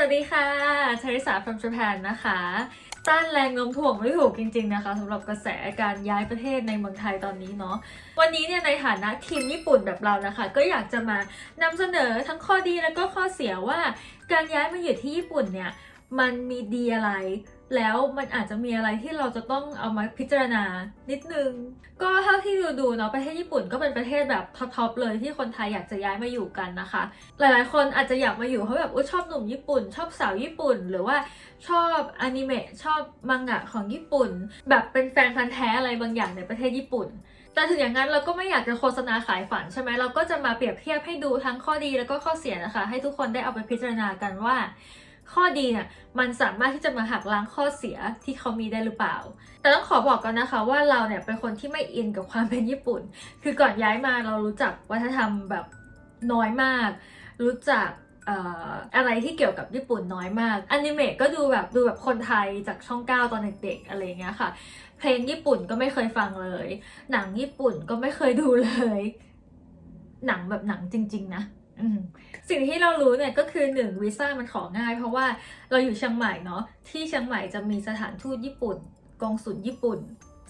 วัสดีค่ะชริสา from Japan นะคะ ต้านแรงโน้มถ่วงไม่ถูกจริง ๆ นะคะสำหรับกระแสการย้ายประเทศในเมืองไทยตอนนี้เนาะ วันนี้เนี่ยในฐานะทีมญี่ปุ่นแบบเรานะคะ ก็อยากจะมานำเสนอทั้งข้อดีแล้วก็ข้อเสียว่า การย้ายมาอยู่ที่ญี่ปุ่นเนี่ย มันมีดีอะไร แล้วมันอาจจะมีอะไรที่เราจะต้องเอามาพิจารณานิดนึง ก็เท่าที่ดูดูๆเนาะประเทศญี่ปุ่นก็เป็นประเทศแบบท็อปๆเลยที่คนไทยอยากจะย้ายมาอยู่กันนะคะ หลายๆ คนอาจจะอยากมาอยู่เพราะแบบอชอบหนุ่มญี่ปุ่น ชอบสาวญี่ปุ่น หรือว่าชอบอนิเมะชอบมังงะของญี่ปุ่น แบบเป็นแฟนพันธ์แท้อะไรบางอย่างในประเทศญี่ปุ่นแต่ถึงอย่างนั้นเราก็ไม่อยากจะโฆษณาขายฝันใช่ไหมเราก็จะมาเปรียบเทียบให้ดูทั้งข้อดีแล้วก็ข้อเสียนะคะ ให้ทุกคนได้เอาไปพิจารณากันว่า ข้อดีเนี่ยมันสามารถที่จะมาหักล้างข้อเสียที่เขามีได้หรือเปล่า แต่ต้องขอบอกกันนะคะว่าเราเนี่ยเป็นคนที่ไม่อินกับความเป็นญี่ปุ่น คือก่อนย้ายมาเรารู้จักวัฒนธรรมแบบน้อยมาก รู้จักอะไรที่เกี่ยวกับญี่ปุ่นน้อยมากอนิเมะก็ดูแบบดูแบบคนไทยจากช่องเก้าตอนเด็กๆอะไรเงี้ยค่ะ เพลงญี่ปุ่นก็ไม่เคยฟังเลย หนังญี่ปุ่นก็ไม่เคยดูเลย หนังแบบหนังจริง ๆ นะ สิ่งที่เรารู้เนี่ยก็คือหนึ่งวีซ่ามันของ่าย เพราะว่าเราอยู่เชียงใหม่เนาะที่เชียงใหม่จะมีสถานทูตญี่ปุ่นกองสุลญี่ปุ่น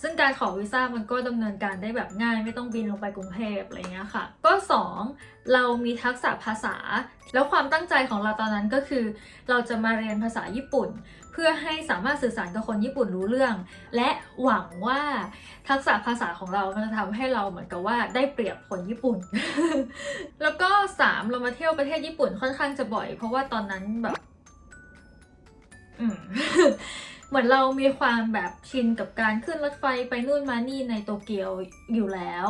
ซึ่งการขอวีซ่ามันก็ดำเนินการได้แบบง่ายไม่ต้องบินลงไปกรุงเทพอะไรเงี้ยค่ะ ก็ 2 เรามีทักษะภาษา แล้วความตั้งใจของเราตอนนั้นก็คือ เราจะมาเรียนภาษาญี่ปุ่น เพื่อให้สามารถสื่อสารกับคนญี่ปุ่นรู้เรื่อง และหวังว่าทักษะภาษาของเรา มันจะทำให้เราเหมือนกับว่าได้เปรียบคนญี่ปุ่น แล้วก็ 3 เรามาเที่ยวประเทศญี่ปุ่นค่อนข้างจะบ่อย เพราะว่าตอนนั้นแบบ อืม เหมือนเรามีความแบบชินกับการขึ้นรถไฟไปนู่นมานี่ในโตเกียวอยู่แล้ว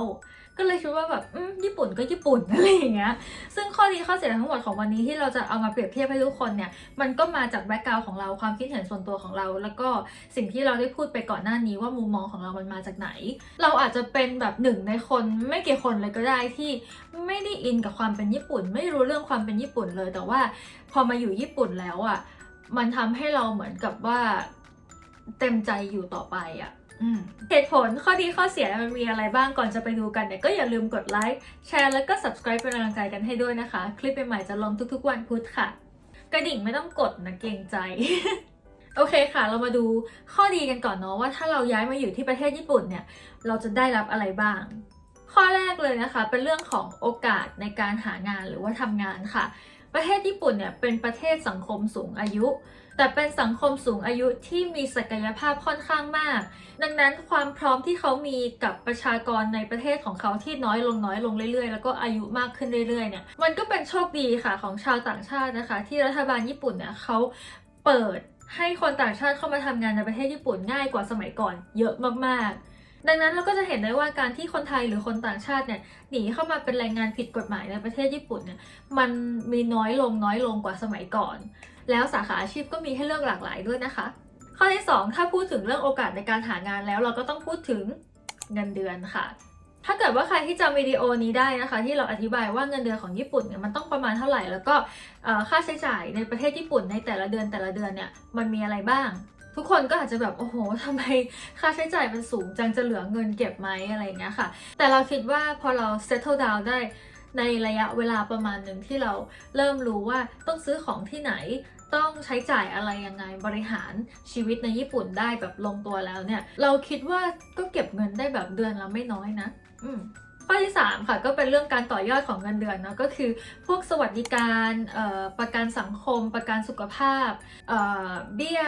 ก็เลยคิดว่าแบบญี่ปุ่นก็ญี่ปุ่นอะไรอย่างเงี้ยซึ่งข้อดีข้อเสียทั้งหมดของวันนี้ที่เราจะเอามาเปรียบเทียบให้ทุกคนเนี่ยมันก็มาจากแบ็กกราวของเราความคิดเห็นส่วนตัวของเรา แล้วก็สิ่งที่เราได้พูดไปก่อนหน้านี้ว่ามุมมองของเรามันมาจากไหน เราอาจจะเป็นแบบหนึ่งในคนไม่กี่คนเลยก็ได้ที่ไม่ได้อินกับความเป็นญี่ปุ่น ไม่รู้เรื่องความเป็นญี่ปุ่นเลย แต่ว่าพอมาอยู่ญี่ปุ่นแล้วอะมันทำให้เราเหมือนกับว่า เต็มใจอยู่ต่อไปอะอืมเหตุผลข้อดีข้อเสียมันมีอะไรบ้างก่อนจะไปดูกันเนี่ยก็อย่าลืมกดไลค์แชร์แล้วก็ subscribe เป็นกำลังใจกันให้ด้วยนะคะ คลิปใหม่ๆจะลงทุกๆวันพุธค่ะ กระดิ่งไม่ต้องกดนะเกรงใจ โอเคค่ะ เรามาดูข้อดีกันก่อนเนาะว่าถ้าเราย้ายมาอยู่ที่ประเทศญี่ปุ่นเนี่ย เราจะได้รับอะไรบ้าง ข้อแรกเลยนะคะ เป็นเรื่องของโอกาสในการหางานหรือว่าทำงานค่ะ ประเทศญี่ปุ่นเนี่ยเป็นประเทศสังคมสูงอายุ แต่เป็นสังคมสูงอายุที่มีศักยภาพค่อนข้างมาก ดังนั้นความพร้อมที่เขามีกับประชากรในประเทศของเขาที่น้อยลงน้อยลงเรื่อยๆ แล้วก็อายุมากขึ้นเรื่อยๆเนี่ยมันก็เป็นโชคดีค่ะของชาวต่างชาตินะคะ ที่รัฐบาลญี่ปุ่นเนี่ยเขาเปิดให้คนต่างชาติเข้ามาทำงานในประเทศญี่ปุ่นง่ายกว่าสมัยก่อนเยอะมากๆดังนั้นเราก็จะเห็นได้ว่าการที่คนไทยหรือคนต่างชาติเนี่ยหนีเข้ามาเป็นแรงงานผิดกฎหมายในประเทศญี่ปุ่นเนี่ยมันมีน้อยลงน้อยลงกว่าสมัยก่อน แล้วสาขาอาชีพก็มีให้เลือกหลากหลายด้วยนะคะ ข้อที่ 2 ถ้าพูดถึงเรื่องโอกาสในการหางานแล้วเราก็ต้องพูดถึงเงินเดือนค่ะ ถ้าเกิดว่าใครที่จำวิดีโอนี้ได้นะคะ ที่เราอธิบายว่าเงินเดือนของญี่ปุ่นเนี่ยมันต้องประมาณเท่าไหร่ แล้วก็ค่าใช้จ่ายในประเทศญี่ปุ่นในแต่ละเดือนแต่ละเดือนเนี่ยมันมีอะไรบ้าง ทุกคนก็อาจจะแบบโอ้โหทำไมค่าใช้จ่ายมันสูงจังจะเหลือเงินเก็บไหมอะไรเงี้ยค่ะ แต่เราคิดว่าพอเรา settle down ได้ ในระยะเวลาประมาณหนึ่งที่เราเริ่มรู้ว่าต้องซื้อของที่ไหนต้องใช้จ่ายอะไรยังไงบริหารชีวิตในญี่ปุ่นได้แบบลงตัวแล้วเนี่ย เราคิดว่าก็เก็บเงินได้แบบเดือนละไม่น้อยนะ อืมข้อที่ 3 ค่ะก็เป็นเรื่องการต่อยอดของเงินเดือนเนาะก็คือพวกสวัสดิการประกันสังคม ประกันสุขภาพเบี้ย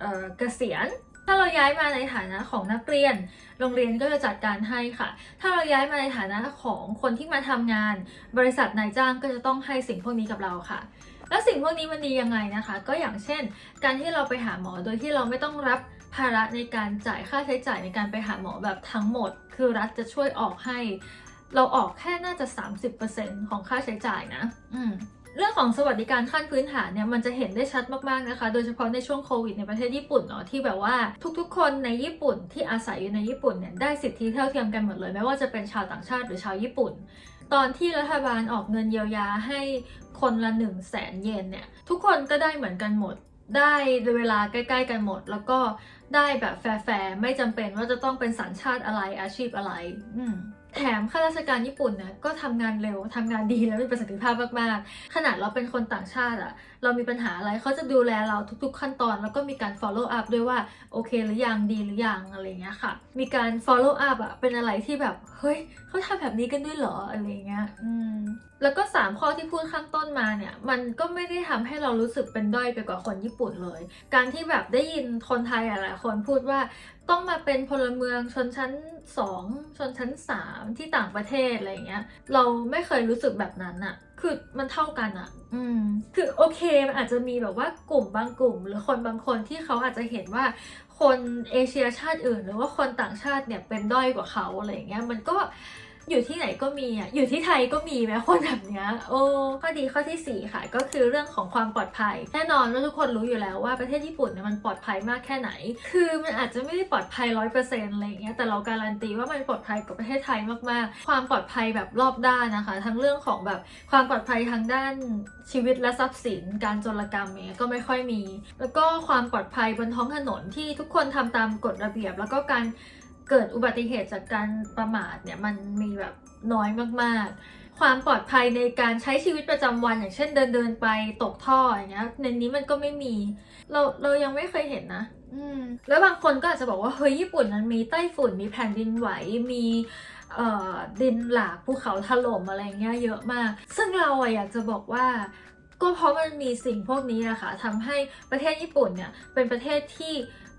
เอ่อเกษียณ ถ้าเราย้ายมาในฐานะของนักเรียน โรงเรียนก็จะจัดการให้ค่ะ ถ้าเราย้ายมาในฐานะของคนที่มาทำงาน บริษัทนายจ้างก็จะต้องให้สิ่งพวกนี้กับเราค่ะ แล้วสิ่งพวกนี้มันดียังไงนะคะ ก็อย่างเช่น การที่เราไปหาหมอโดยที่เราไม่ต้องรับภาระในการจ่ายค่าใช้จ่ายในการไปหาหมอแบบทั้งหมด คือรัฐจะช่วยออกให้ เราออกแค่น่าจะ 30%ของค่าใช้จ่ายนะ อืม เรื่องของสวัสดิการขั้นพื้นฐานเนี่ยมันจะเห็นได้ชัดมากๆนะคะ โดยเฉพาะในช่วงโควิดในประเทศญี่ปุ่นเนาะที่แบบว่าทุกๆ คนในญี่ปุ่นที่อาศัยอยู่ในญี่ปุ่นเนี่ยได้สิทธิเท่าเทียมกันหมดเลย ไม่ว่าจะเป็นชาวต่างชาติหรือชาวญี่ปุ่น ตอนที่รัฐบาลออกเงินเยียวยาให้คนละ 1 0 0 0 0แสนเยนเนี่ยทุกคนก็ได้เหมือนกันหมดได้เวลาใกล้ ๆ กันหมด แล้วก็ได้แบบแฟร์ๆไม่จำเป็นว่าจะต้องเป็นสัญชาติอะไรอาชีพอะไร อืม แถมข้าราชการญี่ปุ่นเนี่ยก็ทำงานเร็วทำงานดีและมีประสิทธิภาพมากๆ ขนาดเราเป็นคนต่างชาติอะเรามีปัญหาอะไรเขาจะดูแลเราทุกๆขั้นตอน แล้วก็มีการ follow up ด้วยว่าโอเคหรือยังดีหรือยังอะไรเงี้ยค่ะ มีการ follow up อะเป็นอะไรที่แบบเฮ้ยเขาทำแบบนี้กันด้วยเหรออะไรเงี้ยอืมแล้วก็ 3 ข้อที่พูดข้างต้นมาเนี่ย มันก็ไม่ได้ทำให้เรารู้สึกเป็นด้อยไปกว่าคนญี่ปุ่นเลย การที่แบบได้ยินคนไทยหลายๆคนพูดว่า ต้องมาเป็นพลเมืองชนชั้น 2 ชนชั้น 3 ที่ต่างประเทศอะไรเงี้ย เราไม่เคยรู้สึกแบบนั้นอะคือมันเท่ากันอะอืม คือโอเคมันอาจจะมีแบบว่ากลุ่มบางกลุ่ม หรือคนบางคนที่เขาอาจจะเห็นว่าคนเอเชียชาติอื่น หรือว่าคนต่างชาติเนี่ยเป็นด้อยกว่าเขาอะไรเงี้ย มันก็ อยู่ที่ไหนก็มีอะ อยู่ที่ไทยก็มีแม้คนแบบเนี้ย โอ้ ข้อดีข้อที่ 4 ค่ะ ก็คือเรื่องของความปลอดภัย แน่นอนว่าทุกคนรู้อยู่แล้วว่าประเทศญี่ปุ่นเนี่ยมันปลอดภัยมากแค่ไหน คือมันอาจจะไม่ได้ปลอดภัยร้อยเปอร์เซ็นต์อะไรเงี้ย แต่เราการันตีว่ามันปลอดภัยกว่าประเทศไทยมากๆ ความปลอดภัยแบบรอบด้านนะคะ ทั้งเรื่องของแบบความปลอดภัยทางด้านชีวิตและทรัพย์สิน การโจรกรรมเนี้ยก็ไม่ค่อยมี แล้วก็ความปลอดภัยบนท้องถนนที่ทุกคนทำตามกฎระเบียบ แล้วก็การ เกิดอุบัติเหตุจากการประมาทเนี่ยมันมีแบบน้อยมากๆ ความปลอดภัยในการใช้ชีวิตประจำวัน อย่างเช่นเดินเดินๆไปตกท่ออย่างเงี้ยในนี้มันก็ไม่มี เราเรายังไม่เคยเห็นนะอืมแล้วบางคนก็อาจจะบอกว่าเฮ้ยญี่ปุ่นมันมีไต้ฝุ่นมีแผ่นดินไหวมีเอ่อดินหลากภูเขาถล่มอะไรเงี้ยเยอะมาก ซึ่งเราอะอยากจะบอกว่า ก็เพราะมันมีสิ่งพวกนี้แหละค่ะทำให้ประเทศญี่ปุ่นเนี่ยเป็นประเทศที่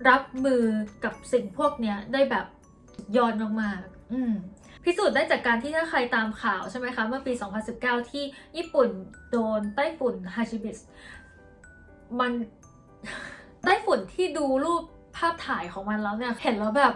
รับมือกับสิ่งพวกเนี้ยได้แบบยอนมากๆอืมพิสูจน์ได้จากการที่ถ้าใครตามข่าวใช่ไหมคะ เมื่อปี 2019 ที่ญี่ปุ่นโดนไต้ฝุ่นฮาชิบิสมันไต้ฝุ่นที่ดูรูปภาพถ่ายของมันแล้วเนี่ย เห็นแล้วแบบ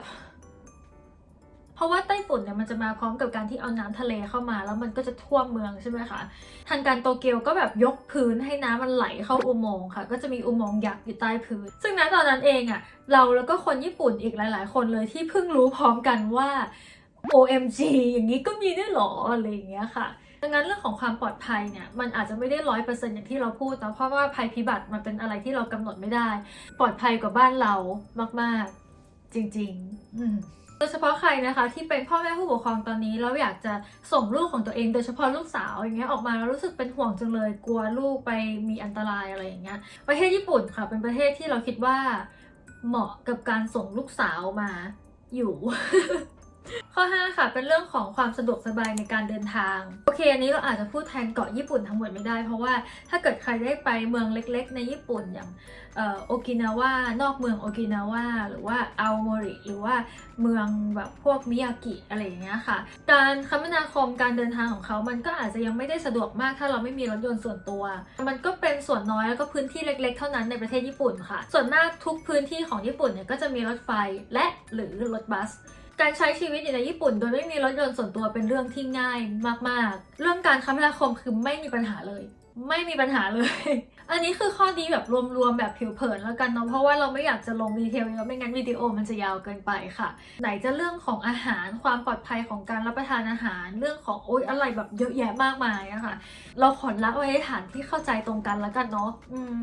เพราะว่าไต้ฝุ่นเนี่ยมันจะมาพร้อมกับการที่เอาน้ำทะเลเข้ามา แล้วมันก็จะท่วมเมืองใช่ไหมคะ ทางการโตเกียวก็แบบยกพื้นให้น้ำมันไหลเข้าอุโมงค์ค่ะ ก็จะมีอุโมงค์ยักษ์อยู่ใต้พื้น ซึ่งณตอนนั้นเองอะ่ะเราแล้วก็คนญี่ปุ่นอีกหลาย ๆ คนเลยที่เพิ่งรู้พร้อมกันว่า OMG อย่างนี้ก็มีด้วยหรออะไรอย่างเงี้ยค่ะดังนั้นเรื่องของความปลอดภัยเนี่ยมันอาจจะไม่ได้ร้อยเปอร์เซ็นต์อย่างที่เราพูดแต่เพราะว่าภัยพิบัติมันเป็นอะไรที่เรากำหนดไม่ได้ ปลอดภัยกว่าบ้านเรามาก ๆ จริง ๆ อืม โดยเฉพาะใครนะคะที่เป็นพ่อแม่ผู้ปกครองตอนนี้แล้วอยากจะส่งลูกของตัวเอง โดยเฉพาะลูกสาวอย่างเงี้ยออกมาแล้วรู้สึกเป็นห่วงจังเลย กลัวลูกไปมีอันตรายอะไรอย่างเงี้ยประเทศญี่ปุ่นค่ะ เป็นประเทศที่เราคิดว่าเหมาะกับการส่งลูกสาวมาอยู่ ข้อ 5 ค่ะ เป็นเรื่องของความสะดวกสบายในการเดินทาง โอเค อันนี้เราอาจจะพูดแทนเกาะญี่ปุ่นทั้งหมดไม่ได้ เพราะว่าถ้าเกิดใครได้ไปเมืองเล็กๆ ในญี่ปุ่นอย่างโอกินาวานอกเมืองโอกินาวาหรือว่าอัลโมริ หรือว่าเมืองแบบพวกมิยากิอะไรอย่างเงี้ยค่ะ การคมนาคมการเดินทางของเขามันก็อาจจะยังไม่ได้สะดวกมากถ้าเราไม่มีรถยนต์ส่วนตัว มันก็เป็นส่วนน้อยแล้วก็พื้นที่เล็ก ๆ เท่านั้นในประเทศญี่ปุ่นค่ะ ส่วนมากทุกพื้นที่ของญี่ปุ่นเนี่ยก็จะมีรถไฟและหรือรถบัส การใช้ชีวิตอยู่ในญี่ปุ่น โดยไม่มีรถยนต์ส่วนตัวเป็นเรื่องที่ง่ายมากๆ เรื่องการคมนาคมคือไม่มีปัญหาเลย ไม่มีปัญหาเลย อันนี้คือข้อดีแบบรวมๆแบบผิวเผินแล้วกันเนาะเพราะว่าเราไม่อยากจะลงดีเทลเยอะไม่งั้นวิดีโอมันจะยาวเกินไปค่ะ ไหนจะเรื่องของอาหารความปลอดภัยของการรับประทานอาหารเรื่องของโอ๊ยอะไรแบบเยอะแยะมากมายอะค่ะ เราขอละไว้ในฐานที่เข้าใจตรงกันแล้วกันเนาะอืม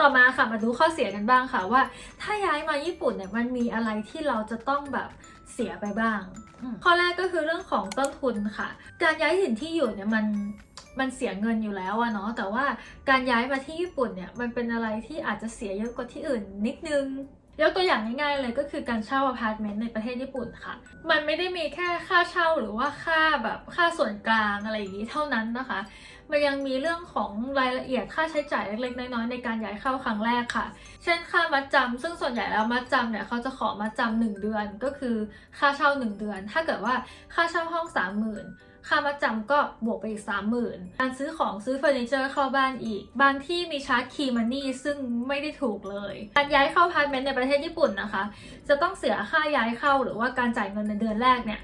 ต่อมาค่ะมาดูข้อเสียกันบ้างค่ะว่า ถ้าย้ายมาญี่ปุ่นเนี่ยมันมีอะไรที่เราจะต้องแบบ เสียไปบ้างอืมข้อแรกก็คือเรื่องของต้นทุนค่ะ การย้ายถิ่นที่อยู่เนี่ยมันมันเสียเงินอยู่แล้วอะเนาะแต่ว่าการย้ายมาที่ญี่ปุ่นเนี่ยมันเป็นอะไรที่อาจจะเสียเยอะกว่าที่อื่นนิดนึง ยกตัวอย่างง่ายๆเลยก็คือการเช่าอพาร์ตเมนต์ในประเทศญี่ปุ่นค่ะ มันไม่ได้มีแค่ค่าเช่าหรือว่าค่าแบบค่าส่วนกลางอะไรอย่างนี้เท่านั้นนะคะ มันยังมีเรื่องของรายละเอียดค่าใช้จ่ายเล็กๆ น้อยๆในการย้ายเข้าครั้งแรกค่ะ เช่นค่ามัดจำซึ่งส่วนใหญ่แล้วมัดจำเนี่ยเขาจะขอมัดจำหนึ่งเดือนก็คือค่าเช่า 1 เดือน ถ้าเกิดว่าค่าเช่าห้อง 30,000 ค่ามัดจำก็บวกไปอีก30,000การซื้อของซื้อเฟอร์นิเจอร์เข้าบ้านอีก บางที่มีชาร์จคีมันนี่ซึ่งไม่ได้ถูกเลย การย้ายเข้าพาร์ทเมนต์ในประเทศญี่ปุ่นนะคะ จะต้องเสียค่าย้ายเข้าหรือว่าการจ่ายเงินในเดือนแรกเนี่ย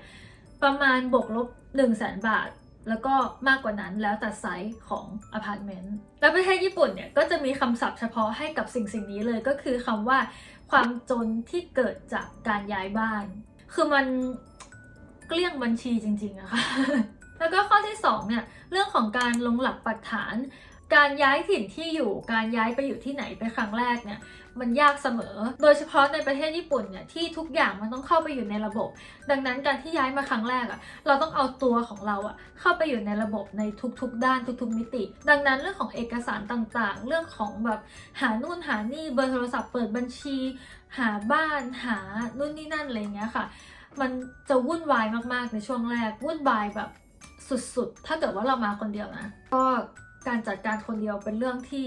ประมาณบวกลบ1 0 0 0 0แบาทแล้วก็มากกว่านั้นแล้วแต่ไซส์ของอพาร์ตเมนต์ และประเทศญี่ปุ่นเนี่ยก็จะมีคำศัพท์เฉพาะให้กับสิ่งสิ่งนี้เลยก็คือคำว่าความจนที่เกิดจากการย้ายบ้าน คือมัน เกลี้ยงบัญชีจริงๆอะค่ะแล้วก็ข้อที่2เนี่ยเรื่องของการลงหลักปักฐาน การย้ายถิ่นที่อยู่การย้ายไปอยู่ที่ไหนเป็นครั้งแรกเนี่ยมันยากเสมอ โดยเฉพาะในประเทศญี่ปุ่นเนี่ยที่ทุกอย่างมันต้องเข้าไปอยู่ในระบบ ดังนั้นการที่ย้ายมาครั้งแรกอะ่ะเราต้องเอาตัวของเราอะ่ะเข้าไปอยู่ในระบบในทุกๆ ด้านทุกๆ มิติ ดังนั้นเรื่องของเอกสารต่างๆ เรื่องของแบบหานู่นหานี่เบอร์โทรศัพท์เปิดบัญชี หาบ้านหานู่นนี่นั่นอะไรเงี้ยค่ะ มันจะวุ่นวายมากๆในช่วงแรก วุ่นวายแบบสุดๆ ถ้าเกิดว่าเรามาคนเดียวนะ ก็การจัดการคนเดียวเป็นเรื่องที่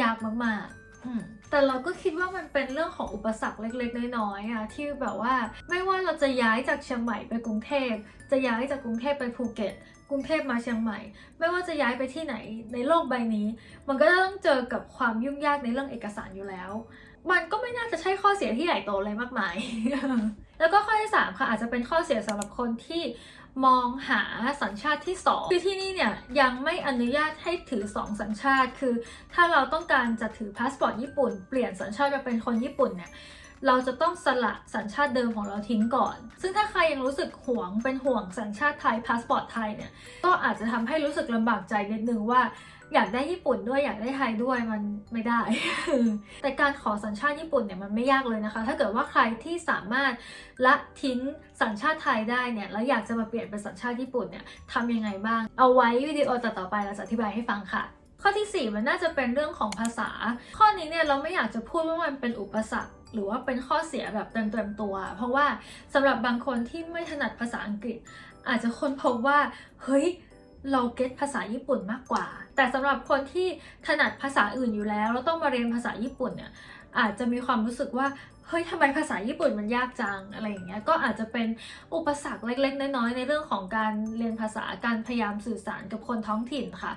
ยากมากๆ แต่เราก็คิดว่ามันเป็นเรื่องของอุปสรรคเล็กๆ น้อยๆอะที่แบบว่าไม่ว่าเราจะย้ายจากเชียงใหม่ไปกรุงเทพ จะย้ายจากกรุงเทพไปภูเก็ต กรุงเทพมาเชียงใหม่ ไม่ว่าจะย้ายไปที่ไหนในโลกใบนี้ มันก็จะต้องเจอกับความยุ่งยากในเรื่องเอกสารอยู่แล้ว มันก็ไม่น่าจะใช่ข้อเสียที่ใหญ่โตอะไรมากมาย แล้วก็ข้อที่3ค่ะอาจจะเป็นข้อเสียสำหรับคนที่มองหาสัญชาติที่ 2 คือที่นี่เนี่ยยังไม่อนุญาตให้ถือ 2 สัญชาติ คือ ถ้าเราต้องการจะถือพาสปอร์ตญี่ปุ่น เปลี่ยนสัญชาติมาเป็นคนญี่ปุ่นเนี่ยเราจะต้องสละสัญชาติเดิมของเราทิ้งก่อน ซึ่งถ้าใครยังรู้สึกหวงเป็นห่วงสัญชาติไทยพาสปอร์ตไทยเนี่ย ก็อาจจะทำให้รู้สึกลำบากใจนิดนึงว่า อยากได้ญี่ปุ่นด้วยอยากได้ไทยด้วยมันไม่ได้ แต่การขอสัญชาติญี่ปุ่นเนี่ยมันไม่ยากเลยนะคะ ถ้าเกิดว่าใครที่สามารถละทิ้งสัญชาติไทยได้เนี่ยแล้วอยากจะมาเปลี่ยนเป็นสัญชาติญี่ปุ่นเนี่ยทำยังไงบ้าง เอาไว้วิดีโอต่อๆไปเราจะอธิบายให้ฟังค่ะข้อทีสี่4 มันน่าจะเป็นเรื่องของภาษา ข้อนี้เนี่ยเราไม่อยากจะพูดว่ามันเป็นอุปสรรค หรือว่าเป็นข้อเสียแบบเต็มๆตัว เพราะว่าสำหรับบางคนที่ไม่ถนัดภาษาอังกฤษ อาจจะค้นพบว่าเฮ้ย เราเก็ตภาษาญี่ปุ่นมากกว่า แต่สำหรับคนที่ถนัดภาษาอื่นอยู่แล้ว แล้วต้องมาเรียนภาษาญี่ปุ่นเนี่ยอาจจะมีความรู้สึกว่าเฮ้ยทำไมภาษาญี่ปุ่นมันยากจังอะไรอย่างเงี้ยก็อาจจะเป็นอุปสรรคเล็ก ๆ น้อยๆในเรื่องของการเรียนภาษาการพยายามสื่อสารกับคนท้องถิ่นค่ะ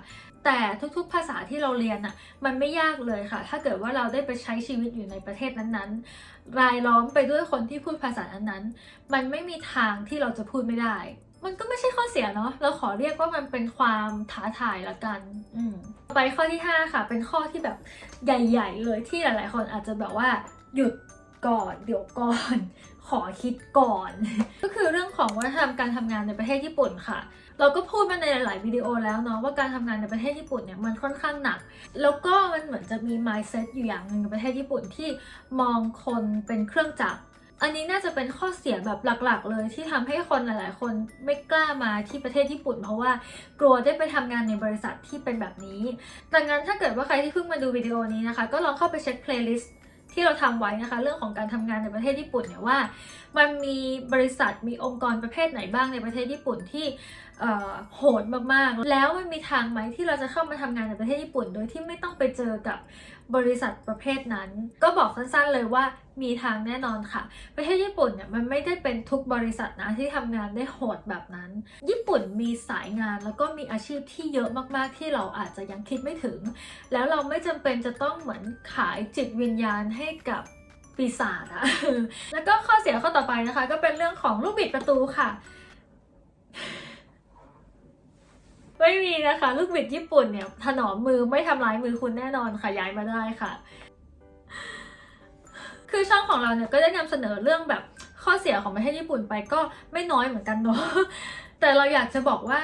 แต่ทุกๆภาษาที่เราเรียนอะมันไม่ยากเลยค่ะ ถ้าเกิดว่าเราได้ไปใช้ชีวิตอยู่ในประเทศนั้นๆ รายล้อมไปด้วยคนที่พูดภาษานั้นๆมันไม่มีทางที่เราจะพูดไม่ได้ มันก็ไม่ใช่ข้อเสียเนาะเราขอเรียกว่ามันเป็นความท้าทายละกัน อืมต่อไปข้อที่ 5 ค่ะ เป็นข้อที่แบบใหญ่ ๆ เลยที่หลาย ๆ คนอาจจะแบบว่าหยุดก่อนเดี๋ยวก่อน ขอคิดก่อน ก็คือเรื่องของวัฒนธรรมการทำงานในประเทศญี่ปุ่นค่ะ เราก็พูดมาในหลาย ๆ วิดีโอแล้วเนาะว่าการทำงานในประเทศญี่ปุ่นเนี่ยมันค่อนข้างหนัก แล้วก็มันเหมือนจะมี mindset อยู่อย่างหนึ่งในประเทศญี่ปุ่นที่มองคนเป็นเครื่องจักร อันนี้น่าจะเป็นข้อเสียแบบหลักๆ เลยที่ทำให้คนหลายๆ คนไม่กล้ามาที่ประเทศญี่ปุ่น เพราะว่ากลัวได้ไปทำงานในบริษัทที่เป็นแบบนี้ ดังนั้นถ้าเกิดว่าใครที่เพิ่งมาดูวิดีโอนี้นะคะ ก็ลองเข้าไปเช็คเพลย์ลิสต์ที่เราทำไว้นะคะ เรื่องของการทำงานในประเทศญี่ปุ่นเนี่ยว่ามันมีบริษัทมีองค์กรประเภทไหนบ้างในประเทศญี่ปุ่นที่โหดมากๆ แล้วมันมีทางไหมที่เราจะเข้ามาทำงานในประเทศญี่ปุ่น โดยที่ไม่ต้องไปเจอกับบริษัทประเภทนั้น ก็บอกสั้นๆเลยว่ามีทางแน่นอนค่ะ ประเทศญี่ปุ่นเนี่ยมันไม่ได้เป็นทุกบริษัทนะที่ทำงานได้โหดแบบนั้น ญี่ปุ่นมีสายงานแล้วก็มีอาชีพที่เยอะมากๆ ที่เราอาจจะยังคิดไม่ถึง แล้วเราไม่จำเป็นจะต้องเหมือนขายจิตวิญญาณให้กับ ปีศาจอะแล้วก็ข้อเสียข้อต่อไปนะคะ ก็เป็นเรื่องของลูกบิดประตูค่ะ ไม่มีนะคะ ลูกบิดญี่ปุ่นเนี่ย ถนอมมือไม่ทำร้ายมือคุณแน่นอนค่ะย้ายมาได้ค่ะ คือช่องของเราเนี่ยก็ได้นำเสนอเรื่องแบบข้อเสียของประเทศญี่ปุ่นไปก็ไม่น้อยเหมือนกันเนาะ แต่เราอยากจะบอกว่า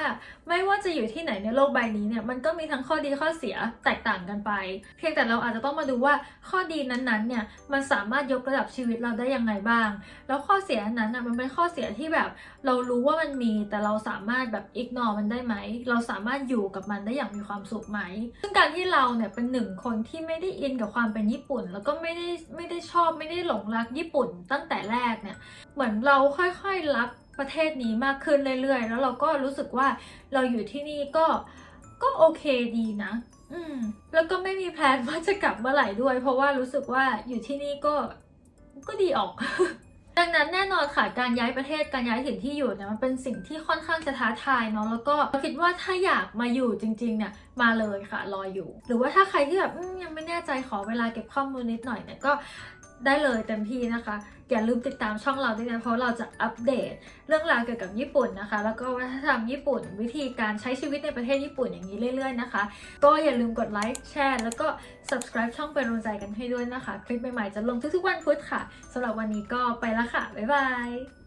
ไม่ว่าจะอยู่ที่ไหนในโลกใบนี้เนี่ยมันก็มีทั้งข้อดีข้อเสียแตกต่างกันไป เพียงแต่เราอาจจะต้องมาดูว่าข้อดีนั้นๆเนี่ยมันสามารถยกระดับชีวิตเราได้ยังไงบ้าง แล้วข้อเสียนั้นอะมันเป็นข้อเสียที่แบบเรารู้ว่ามันมี แต่เราสามารถแบบอิกนอมันได้ไหม เราสามารถอยู่กับมันได้อย่างมีความสุขไหม ซึ่งการที่เราเนี่ยเป็นหนึ่งคนที่ไม่ได้อินกับความเป็นญี่ปุ่น แล้วก็ไม่ได้ไม่ได้ชอบไม่ได้หลงรักญี่ปุ่นตั้งแต่แรกเนี่ยเหมือนเราค่อยๆรัก ประเทศนี้มากขึ้นเรื่อยๆ แล้วเราก็รู้สึกว่าเราอยู่ที่นี่ก็ก็โอเคดีนะ อืม แล้วก็ไม่มีแพลนว่าจะกลับเมื่อไหร่ด้วย เพราะว่ารู้สึกว่าอยู่ที่นี่ก็ก็ดีออก ดังนั้นแน่นอนค่ะการย้ายประเทศการย้ายถิ่นที่อยู่เนี่ยมันเป็นสิ่งที่ค่อนข้างจะท้าทายเนาะแล้วก็คิดว่าถ้าอยากมาอยู่จริง ๆ เนี่ยมาเลยค่ะรออยู่ หรือว่าถ้าใครที่แบบยังไม่แน่ใจขอเวลาเก็บข้อมูลนิดหน่อยเนี่ยก็ได้เลยเต็มที่นะคะ อย่าลืมติดตามช่องเราด้วยนะเพราะเราจะอัปเดตเรื่องราวเกี่ยวกับญี่ปุ่นนะคะ แล้วก็วัฒนธรรมญี่ปุ่น วิธีการใช้ชีวิตในประเทศญี่ปุ่นอย่างนี้เรื่อยๆนะคะ ก็อย่าลืมกดไลค์แชร์แล้วก็ subscribe ช่องเป็นกำลังใจกันให้ด้วยนะคะ คลิปใหม่ๆจะลงทุกๆวันพุธค่ะสำหรับวันนี้ก็ไปละค่ะบ๊ายบาย